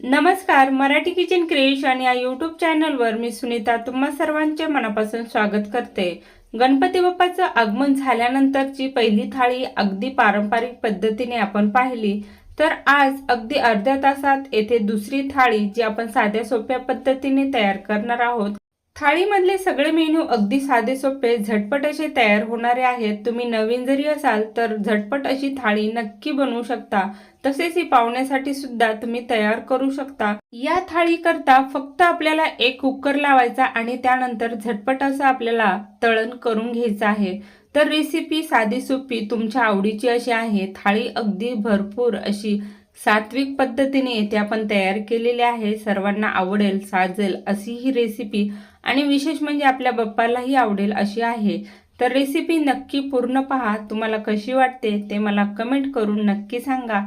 नमस्कार Marathi kitchen creation या YouTube चॅनलवर मी सुनीता तुम्हा सर्वांचे मनापासून स्वागत करते. गणपती बाप्पाचं आगमन झाल्यानंतरची पहिली थाळी अगदी पारंपरिक पद्धतीने आपण पाहिली. तर आज अगदी अर्ध्या तासात येथे दुसरी थाळी जी आपण साध्या सोप्या पद्धतीने तयार करणार आहोत. थाळीमधले सगळे मेनू अगदी साधे सोपे झटपट असे तयार होणारे आहेत. तुम्ही नवीन जरी असाल तर झटपट अशी थाळी नक्की बनवू शकता. तसेच ही पाहुण्यासाठी सुद्धा तुम्ही तयार करू शकता. या थाळी करता फक्त आपल्याला एक कुकर लावायचा आणि त्यानंतर झटपट असं आपल्याला तळण करून घ्यायचं आहे. तर रेसिपी साधी सोपी तुमच्या आवडीची अशी आहे. थाळी अगदी भरपूर अशी सात्विक पद्धतीने येथे आपण तयार केलेली आहे. सर्वांना आवडेल साजेल अशी ही रेसिपी आणि विशेष म्हणजे आपल्या बाप्पालाही आवडेल अशी आहे. तर रेसिपी नक्की पूर्ण पहा. तुम्हाला कशी वाटते ते मला कमेंट करून नक्की सांगा.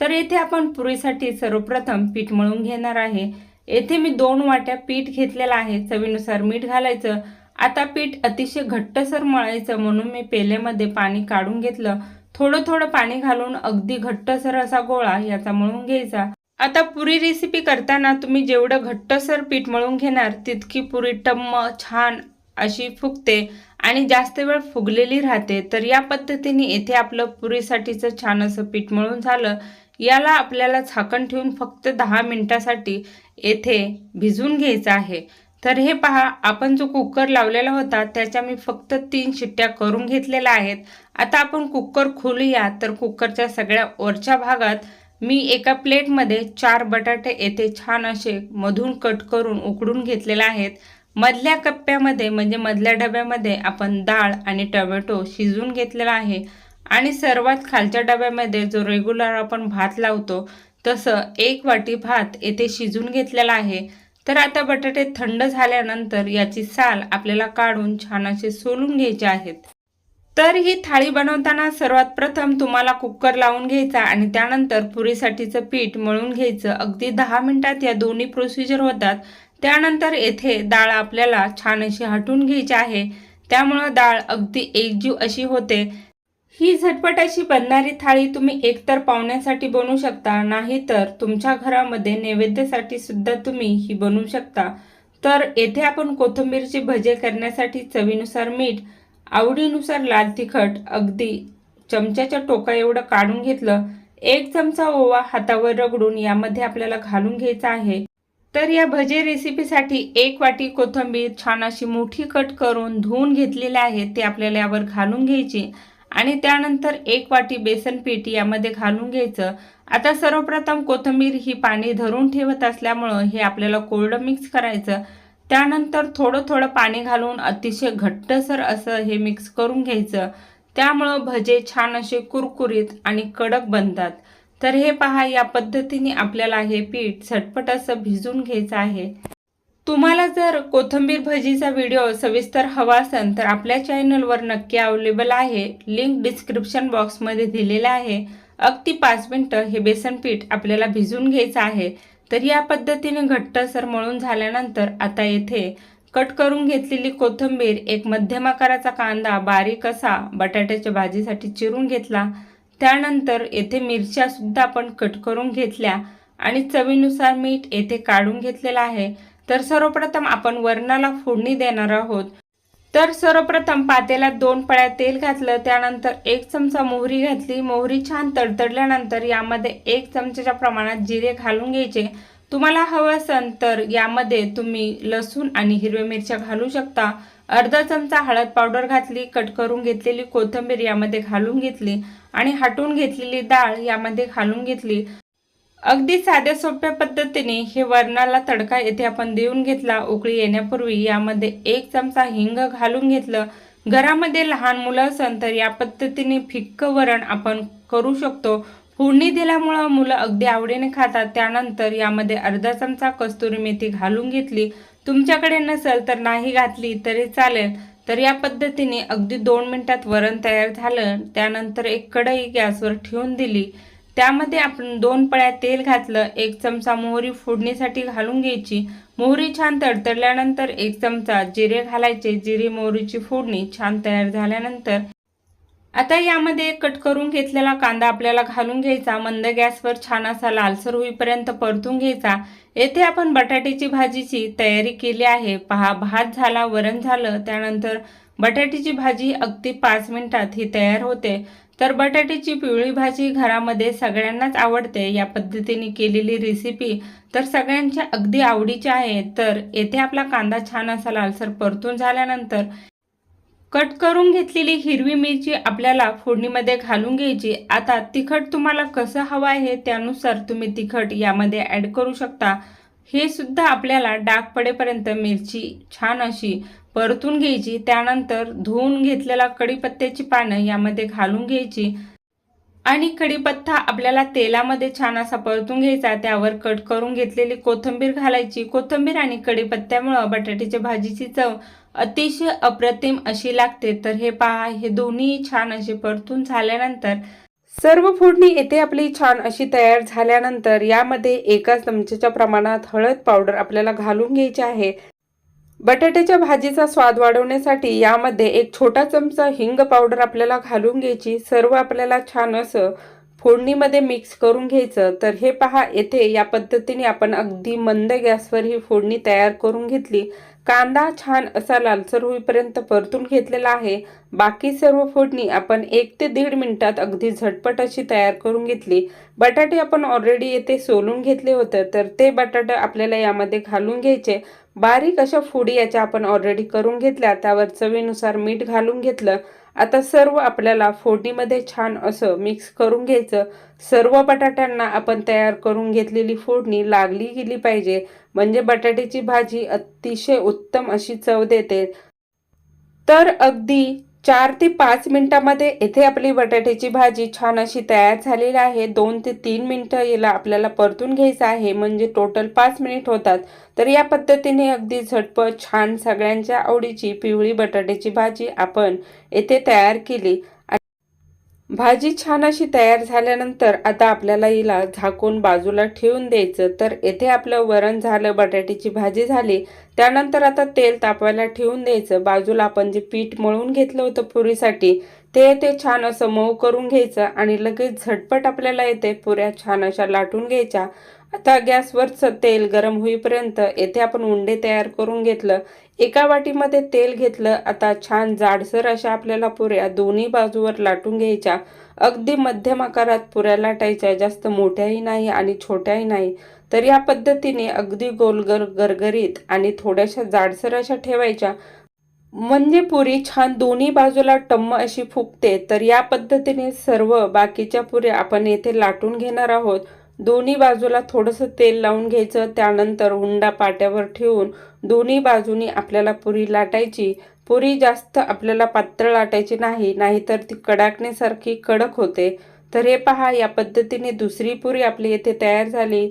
तर येथे आपण पुरीसाठी सर्वप्रथम पीठ मळून घेणार आहे. येथे मी दोन वाट्या पीठ घेतलेलं आहे. चवीनुसार मीठ घालायचं. आता पीठ अतिशय घट्टसर मळायचं म्हणून मी पेल्यामध्ये पाणी काढून घेतलं. थोडं थोडं पाणी घालून अगदी घट्टसर असा गोळा याचा मळून घ्यायचा. आता पुरी रेसिपी करताना तुम्ही जेवढं घट्टसर पीठ मळून घेणार तितकी पुरी टम्म छान अशी फुगते आणि जास्त वेळ फुगलेली राहते. तर या पद्धतीने येथे आपलं पुरीसाठीचं छान असं पीठ मळून झालं. याला आपल्याला झाकण ठेवून फक्त दहा मिनिटासाठी येथे भिजवून घ्यायचं आहे. तर हे पहा आपण जो कुकर लावलेला होता त्याच्या मी फक्त तीन शिट्ट्या करून घेतलेल्या आहेत. आता आपण कुकर खोलूया. तर कुकरच्या सगळ्या वरच्या भागात मी एका प्लेटमध्ये चार बटाटे येथे छान असे मधून कट करून उकडून घेतलेले आहेत. मधल्या कप्प्यामध्ये म्हणजे मधल्या डब्यामध्ये आपण डाळ आणि टोमॅटो शिजवून घेतलेला आहे. आणि सर्वात खालच्या डब्यामध्ये जो रेग्युलर आपण भात लावतो तसं एक वाटी भात येथे शिजून घेतलेला आहे. तर आता बटाटे थंड झाल्यानंतर याची साल आपल्याला काढून छान असे सोलून घ्यायचे आहेत. तर ही थाळी बनवताना सर्वात प्रथम तुम्हाला कुकर लावून घ्यायचा आणि त्यानंतर पुरीसाठीचं पीठ मळून घ्यायचं. अगदी दहा मिनिटात या दोन्ही प्रोसिजर होतात. त्यानंतर येथे डाळ आपल्याला छान अशी हटून घ्यायची आहे. त्यामुळं डाळ अगदी एकजीव अशी होते. ही झटपट अशी बनणारी थाळी तुम्ही एकतर पाहुण्यासाठी बनवू शकता नाहीतर तुमच्या घरामध्ये नैवेद्यासाठी सुद्धा तुम्ही ही बनवू शकता. तर येथे आपण कोथिंबीरचे भजे करण्यासाठी चवीनुसार मीठ आवडीनुसार लाल तिखट अगदी चमच्याच्या टोका एवढं काढून घेतलं एक चमचा ओवा हातावर रगडून यामध्ये आपल्याला घालून घ्यायचा आहे. तर या भजे रेसिपीसाठी एक वाटी कोथिंबीर छान अशी मोठी कट करून धुवून घेतलेली आहे ते आपल्याला यावर घालून घ्यायची. आणि त्यानंतर एक वाटी बेसन पीठ यामध्ये घालून घ्यायचं. आता सर्वप्रथम कोथिंबीर ही पाणी धरून ठेवत असल्यामुळं हे आपल्याला कोरडं मिक्स करायचं. त्यानंतर थोडं थोडं पाणी घालून अतिशय घट्टसर असं हे मिक्स करून घ्यायचं. त्यामुळं भजे छान असे कुरकुरीत आणि कडक बनतात. तर हे पहा या पद्धतीने आपल्याला हे पीठ झटपट असं भिजून घ्यायचं आहे. तुम्हाला जर कोथंबीर भजीचा व्हिडिओ सविस्तर हवा असेल तर आपल्या चॅनलवर नक्की अवेलेबल आहे. लिंक डिस्क्रिप्शन बॉक्समध्ये दिलेला आहे. अगदी पाच मिनटं हे बेसन पीठ आपल्याला भिजून घ्यायचं आहे. तर या पद्धतीने घट्टसर मळून झाल्यानंतर आता येथे कट करून घेतलेली कोथिंबीर एक मध्यम आकाराचा कांदा बारीक असा बटाट्याच्या भाजीसाठी चिरून घेतला. त्यानंतर येथे मिरच्यासुद्धा आपण कट करून घेतल्या आणि चवीनुसार मीठ येथे काढून घेतलेलं आहे. तर सर्वप्रथम आपण वरणाला फोडणी देणार आहोत. तर सर्वप्रथम पातेल्यात दोन पळ्या तेल घातलं त्यानंतर एक चमचा मोहरी घातली. मोहरी छान तडतडल्यानंतर यामध्ये एक चमच्याच्या प्रमाणात जिरे घालून घ्यायचे. तुम्हाला हवं असेल तर यामध्ये तुम्ही लसूण आणि हिरव्या मिरच्या घालू शकता. अर्धा चमचा हळद पावडर घातली कट करून घेतलेली कोथिंबीर यामध्ये घालून घेतली आणि हटवून घेतलेली डाळ यामध्ये घालून घेतली. अगदी साध्या सोप्या पद्धतीने हे वरणाला तडका येथे आपण देऊन घेतला. उकळी येण्यापूर्वी यामध्ये एक चमचा हिंग घालून घेतलं. घरामध्ये लहान मुलं असन तर या पद्धतीने फिक्क वरण आपण करू शकतो. फोडणी दिल्यामुळं मुलं अगदी आवडीने खातात. त्यानंतर यामध्ये अर्धा चमचा कस्तुरी मेथी घालून घेतली. तुमच्याकडे नसेल तर नाही घातली तरी चालेल. तर या पद्धतीने अगदी दोन मिनिटात वरण तयार झालं. त्यानंतर एक कढई गॅसवर ठेवून दिली. त्यामध्ये आपण दोन पळ्या तेल घातलं एक चमचा मोहरी फोडणीसाठी घालून घ्यायची. मोहरी छान तडतडल्यानंतर एक चमचा जिरे घालायचे. जिरे मोहरीची फोडणी छान तयार झाल्यानंतर आता यामध्ये कट करून घेतलेला कांदा आपल्याला घालून घ्यायचा. मंद गॅसवर छान असा लालसर होईपर्यंत परतून घ्यायचा. येथे आपण बटाट्याची भाजीची तयारी केली आहे. पहा भात झाला वरण झालं. त्यानंतर बटाट्याची भाजी अगदी पाच मिनिटात ही तयार होते. तर बटाट्याची पिवळी भाजी घरामध्ये सगळ्यांनाच आवडते. या पद्धतीने केलेली रेसिपी तर सगळ्यांच्या अगदी आवडीची आहे. तर येथे आपला कांदा छान असा लालसर परतून झाल्यानंतर कट करून घेतलेली हिरवी मिरची आपल्याला फोडणीमध्ये घालून घ्यायची. आता तिखट तुम्हाला कसं हवं आहे त्यानुसार तुम्ही तिखट यामध्ये ॲड करू शकता. हे सुद्धा आपल्याला डाग पडेपर्यंत मिरची छान अशी परतून घ्यायची त्यानंतर धुवून घेतलेला कढीपत्त्याची पानं यामध्ये घालून घ्यायची आणि कढीपत्ता आपल्याला तेलामध्ये छान असा परतून घ्यायचा त्यावर कट करून घेतलेली कोथिंबीर घालायची. कोथिंबीर आणि कढीपत्त्यामुळं बटाट्याच्या भाजीची चव अतिशय अप्रतिम अशी लागते. तर हे पहा हे दोन्ही छान असे परतून झाल्यानंतर सर्व फोडणी येथे आपली छान अशी तयार झाल्यानंतर यामध्ये एका चमचेच्या प्रमाणात हळद पावडर आपल्याला घालून घ्यायची आहे. बटाट्याच्या भाजीचा स्वाद वाढवण्यासाठी यामध्ये एक छोटा चमचा हिंग पावडर आपल्याला घालून घ्यायची. सर्व आपल्याला छान असं फोडणीमध्ये मिक्स करून घ्यायचं. तर हे पहा येथे या पद्धतीने आपण अगदी मंद गॅसवर ही फोडणी तयार करून घेतली. कांदा छान असा लालसर होईपर्यंत परतून घेतलेला आहे. बाकी सर्व फोडणी आपण एक ते दीड मिनिटात अगदी झटपट अशी तयार करून घेतली. बटाटे आपण ऑलरेडी येथे सोलून घेतले होते तर ते बटाटे आपल्याला यामध्ये घालून घ्यायचे. बारीक अशा फोडी याच्या आपण ऑलरेडी करून घेतल्या. त्यावर चवीनुसार मीठ घालून घेतलं. आता सर्व आपल्याला फोडणीमध्ये छान असं मिक्स करून घ्यायचं. सर्व बटाट्यांना आपण तयार करून घेतलेली फोडणी लागली गेली पाहिजे. म्हणजे बटाट्याची भाजी अतिशय उत्तम अशी चव देते. तर अगदी चार ते पाच मिनिटामध्ये येथे आपली बटाट्याची भाजी छान अशी तयार झालेली आहे. दोन ते तीन मिनटं याला आपल्याला परतून घ्यायचं आहे. म्हणजे टोटल पाच मिनिट होतात. तर या पद्धतीने अगदी झटपट छान सगळ्यांच्या आवडीची पिवळी बटाट्याची भाजी आपण येथे तयार केली. भाजी छान अशी तयार झाल्यानंतर आता आपल्याला हिला झाकून बाजूला ठेवून द्यायचं. तर येथे आपलं वरण झालं बटाट्याची भाजी झाली. त्यानंतर आता तेल तापवायला ठेवून द्यायचं. बाजूला आपण जे पीठ मळून घेतलं होतं पुरीसाठी ते ते छान असं मऊ करून घ्यायचं आणि लगेच झटपट आपल्याला येते पुऱ्या छान अशा लाटून घ्यायच्या. आता गॅसवरचं तेल गरम होईपर्यंत येथे आपण उंडे तयार करून घेतलं. एका वाटीमध्ये तेल घेतलं आता छान जाडसर अशा आपल्याला पुऱ्या दोन्ही बाजूवर लाटून घ्यायच्या. अगदी मध्यम आकारात पुऱ्या लाटायच्या जास्त मोठ्याही नाही आणि छोट्याही नाही. तर या पद्धतीने अगदी गोलगर गरगरीत आणि थोड्याशा जाडसर अशा ठेवायच्या. म्हणजे पुरी छान दोन्ही बाजूला टम्म अशी फुगते तर या पद्धतीने सर्व बाकीच्या पुऱ्या आपण येथे लाटून घेणार आहोत. दोन्ही बाजूला थोडंसं तेल लावून घ्यायचं. त्यानंतर हुंडा पाट्यावर ठेवून दोन्ही बाजूनी आपल्याला पुरी लाटायची. पुरी जास्त आपल्याला पातळ लाटायची नाही नाहीतर ती कडाकण्यासारखी कडक होते. तर हे पहा या पद्धतीने दुसरी पुरी आपली येथे तयार झाली.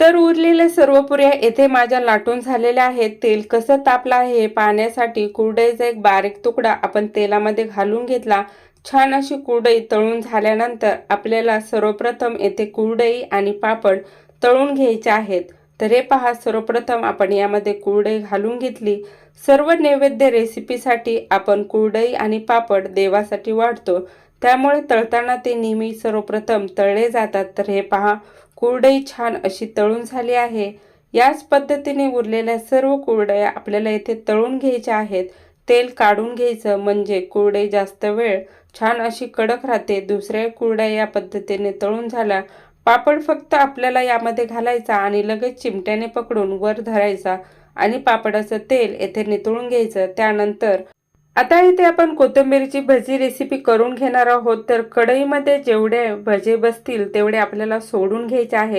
तर उरलेल्या सर्व पुऱ्या येथे माझ्या लाटून झालेल्या आहेत. तेल कसं तापलं आहे हे पाहण्यासाठी कुरडईचा एक बारीक तुकडा आपण तेलामध्ये घालून घेतला. छान अशी कुरडई तळून झाल्यानंतर आपल्याला सर्वप्रथम येथे कुरडई आणि पापड तळून घ्यायचे आहेत. तर हे पहा सर्वप्रथम आपण यामध्ये कुरडई घालून घेतली. सर्व नैवेद्य रेसिपीसाठी आपण कुरडई आणि पापड देवासाठी वाढतो. त्यामुळे तळताना ते नेहमी सर्वप्रथम तळले जातात. तर हे पहा कुरडई छान अशी तळून झाली आहे. याच पद्धतीने उरलेल्या सर्व कुरडया आपल्याला येथे तळून घ्यायच्या आहेत. तेल काढून घ्यायचं म्हणजे कुरडई जास्त वेळ छान अशी कडक राहते. दुसऱ्या कुरड्या या पद्धतीने तळून झाला. पापड फक्त आपल्याला यामध्ये घालायचा आणि लगेच चिमट्याने पकडून वर धरायचा आणि पापडाचं तेल येथे नितळून घ्यायचं. त्यानंतर आता इथे आपण कोथिंबीरची भजी रेसिपी करून घेणार आहोत. तर कढईमध्ये जेवढे भजे बसतील तेवढे आपल्याला सोडून घ्यायचे आहे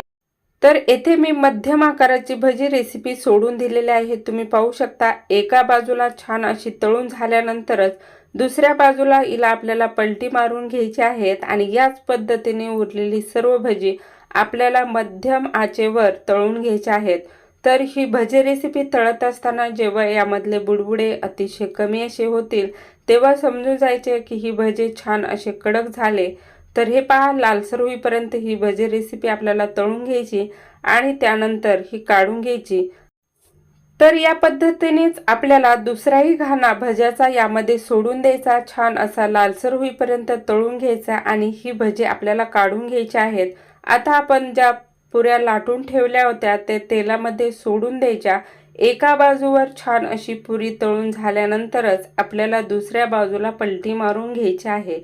तर येथे मी मध्यम आकाराची भजी रेसिपी सोडून दिलेली आहे. तुम्ही पाहू शकता एका बाजूला छान अशी तळून झाल्यानंतरच दुसऱ्या बाजूला हिला आपल्याला पलटी मारून घ्यायची आहेत आणि याच पद्धतीने उरलेली सर्व भजी आपल्याला मध्यम आचेवर तळून घ्यायचे आहेत. तर ही भजी रेसिपी तळत असताना जेव्हा यामधले बुडबुडे अतिशय कमी असे होतील तेव्हा समजून जायचे की ही भजे छान असे कडक झाले. तर हे पहा लालसर होईपर्यंत ही भजी रेसिपी आपल्याला तळून घ्यायची आणि त्यानंतर ही काढून घ्यायची. तर या पद्धतीनेच आपल्याला दुसराही घाणा भज्याचा यामध्ये सोडून द्यायचा छान असा लालसर होईपर्यंत तळून घ्यायचा आणि ही भजी आपल्याला काढून घ्यायची आहेत. आता आपण ज्या पुऱ्या लाटून ठेवल्या होत्या ते तेलामध्ये सोडून द्यायच्या. एका बाजूवर छान अशी पुरी तळून झाल्यानंतरच आपल्याला दुसऱ्या बाजूला पलटी मारून घ्यायची आहे.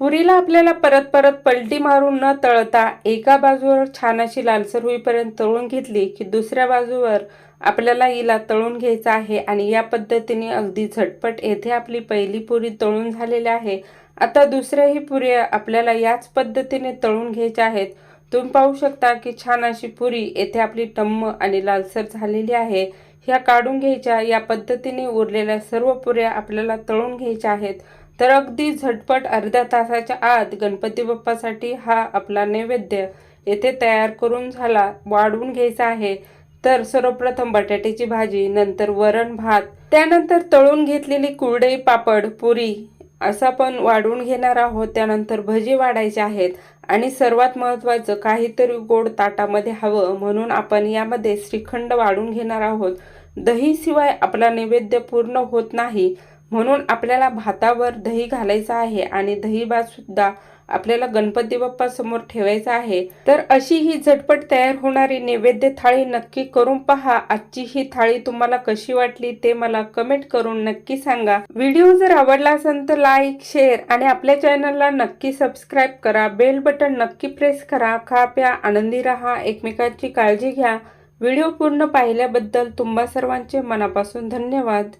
पुरीला आपल्याला परत परत पलटी मारून न तळता एका बाजूवर छान अशी लालसर होईपर्यंत तळून घेतली की दुसऱ्या बाजूवर आपल्याला हिला तळून घ्यायचं आहे आणि या पद्धतीने अगदी झटपट येथे आपली पहिली पुरी तळून झालेली आहे. आता दुसऱ्याही पुऱ्या आपल्याला याच पद्धतीने तळून घ्यायच्या आहेत. तुम्ही पाहू शकता की छान अशी पुरी येथे आपली टम्म आणि लालसर झालेली आहे. ह्या काढून घ्यायच्या या पद्धतीने उरलेल्या सर्व पुऱ्या आपल्याला तळून घ्यायच्या आहेत. तर अगदी झटपट अर्ध्या तासाच्या आत गणपती बाप्पासाठी हा आपला नैवेद्य येथे तयार करून झाला वाढवून घ्यायचा आहे. तर सर्वप्रथम बटाट्याची भाजी नंतर वरण भात त्यानंतर तळून घेतलेली कुरडई पापड पुरी असं आपण वाढवून घेणार आहोत. त्यानंतर भजी वाढायचे आहेत आणि सर्वात महत्त्वाचं काहीतरी गोड ताटामध्ये हवं म्हणून आपण यामध्ये श्रीखंड वाढून घेणार आहोत. दहीशिवाय आपला नैवेद्य पूर्ण होत नाही म्हणून आपल्याला भातावर दही घालायचं आहे आणि दही भात सुद्धा आपल्याला गणपती बाप्पा समोर ठेवायचा आहे. तर अशी ही झटपट तयार होणारी नैवेद्य थाळी नक्की करून पहा. आजची ही थाळी तुम्हाला कशी वाटली ते मला कमेंट करून नक्की सांगा. व्हिडिओ जर आवडला असेल तर लाईक शेअर आणि आपल्या चॅनलला नक्की सबस्क्राईब करा. बेल बटन नक्की प्रेस करा. खा प्या आनंदी राहा एकमेकांची काळजी घ्या. व्हिडिओ पूर्ण पाहिल्याबद्दल तुम्हा सर्वांचे मनापासून धन्यवाद.